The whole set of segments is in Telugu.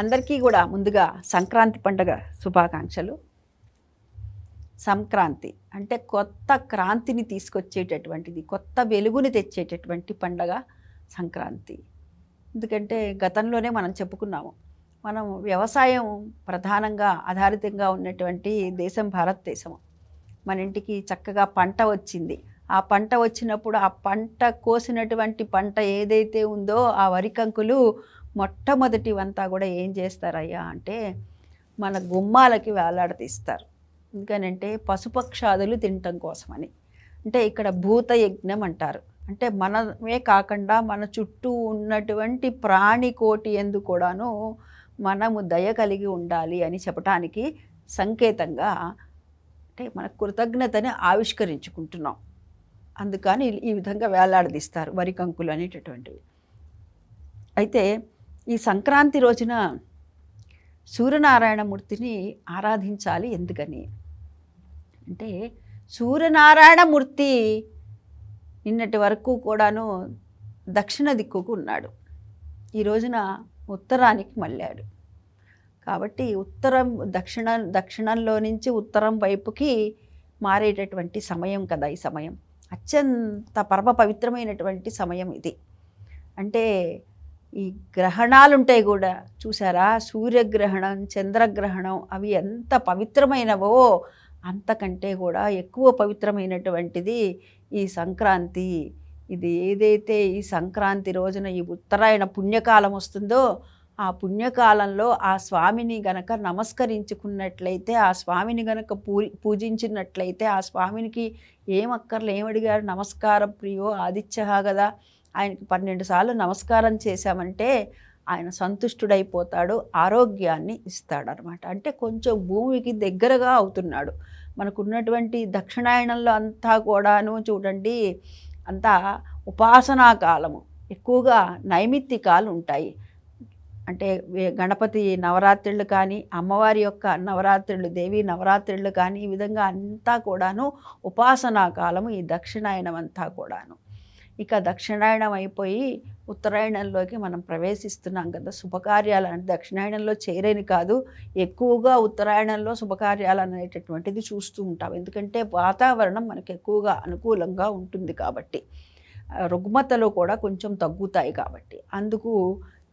అందరికీ కూడా ముందుగా సంక్రాంతి పండుగ శుభాకాంక్షలు. సంక్రాంతి అంటే కొత్త క్రాంతిని తీసుకొచ్చేటటువంటిది కొత్త వెలుగుని తెచ్చేటటువంటి పండగ సంక్రాంతి. ఎందుకంటే గతంలోనే మనం చెప్పుకున్నాము మనం వ్యవసాయం ప్రధానంగా ఆధారితంగా ఉన్నటువంటి దేశం భారతదేశం. మన ఇంటికి చక్కగా పంట వచ్చింది. ఆ పంట వచ్చినప్పుడు ఆ పంట కోసినటువంటి పంట ఏదైతే ఉందో ఆ వరి కంకులు మొట్టమొదటివంతా కూడా ఏం చేస్తారయ్యా అంటే మన గుమ్మాలకి వేలాడదీస్తారు ఎందుకనంటే పశుపక్షాదులు తినటం కోసమని. అంటే ఇక్కడ భూత యజ్ఞం అంటారు. అంటే మనమే కాకుండా మన చుట్టూ ఉన్నటువంటి ప్రాణి కోటి ఎందు కూడాను మనము దయ కలిగి ఉండాలి అని చెప్పటానికి సంకేతంగా అంటే మన కృతజ్ఞతని ఆవిష్కరించుకుంటున్నాం. అందుకని ఈ విధంగా వేలాడదీస్తారు వరి కంకులు అనేటటువంటివి. అయితే ఈ సంక్రాంతి రోజున సూర్యనారాయణమూర్తిని ఆరాధించాలి ఎందుకని? అంటే సూర్యనారాయణమూర్తి నిన్నటి వరకు కూడాను దక్షిణ దిక్కుకు ఉన్నాడు. ఈ రోజున ఉత్తరానికి మళ్ళాడు. కాబట్టి ఉత్తరం దక్షిణ దక్షిణంలో నుంచి ఉత్తరం వైపుకి మారేటటువంటి సమయం కదా ఈ సమయం. అత్యంత పరమ పవిత్రమైనటువంటి సమయం ఇది. అంటే ఈ గ్రహణాలు ఉంటాయి కూడా. చూసారా సూర్యగ్రహణం చంద్రగ్రహణం అవి ఎంత పవిత్రమైనవో అంతకంటే కూడా ఎక్కువ పవిత్రమైనటువంటిది ఈ సంక్రాంతి. ఇది ఏదైతే ఈ సంక్రాంతి రోజున ఈ ఉత్తరాయణ పుణ్యకాలం వస్తుందో ఆ పుణ్యకాలంలో ఆ స్వామిని గనక నమస్కరించుకున్నట్లయితే ఆ స్వామిని గనక పూ పూజించినట్లయితే ఆ స్వామినికి ఏమక్కర్లు ఏమడిగారు నమస్కారం ప్రియో ఆదిత్య కదా ఆయనకి పన్నెండు సార్లు నమస్కారం చేశామంటే ఆయన సంతుష్టుడైపోతాడు ఆరోగ్యాన్ని ఇస్తాడనమాట. అంటే కొంచెం భూమికి దగ్గరగా అవుతున్నాడు. మనకున్నటువంటి దక్షిణాయనంలో అంతా కూడాను చూడండి అంతా ఉపాసనా కాలము. ఎక్కువగా నైమిత్తికాలు ఉంటాయి. అంటే గణపతి నవరాత్రులు కానీ అమ్మవారి యొక్క నవరాత్రులు దేవి నవరాత్రులు కానీ ఈ విధంగా అంతా కూడాను ఉపాసనా కాలము ఈ దక్షిణాయనం అంతా కూడాను. ఇక దక్షిణాయనం అయిపోయి ఉత్తరాయణంలోకి మనం ప్రవేశిస్తున్నాం కదా. శుభకార్యాలు అంటే దక్షిణాయనంలో చేరేని కాదు ఎక్కువగా ఉత్తరాయణంలో శుభకార్యాలు అనేటటువంటిది చూస్తూ ఉంటాం. ఎందుకంటే వాతావరణం మనకు ఎక్కువగా అనుకూలంగా ఉంటుంది కాబట్టి రుగ్మతలు కూడా కొంచెం తగ్గుతాయి కాబట్టి. అందుకు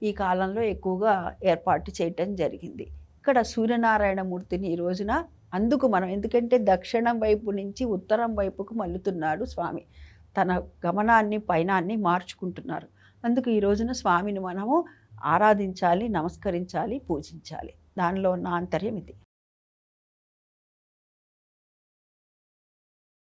ఈ కాలంలో ఎక్కువగా ఏర్పాటు చేయటం జరిగింది. ఇక్కడ సూర్యనారాయణమూర్తిని ఈ రోజున అందుకు మనం ఎందుకంటే దక్షిణం వైపు నుంచి ఉత్తరం వైపుకు మల్లుతున్నాడు స్వామి. తన గమనాన్ని పయనాన్ని మార్చుకుంటున్నారు. అందుకు ఈ రోజున స్వామిని మనము ఆరాధించాలి నమస్కరించాలి పూజించాలి. దానిలో ఉన్న ఆంతర్యం ఇది.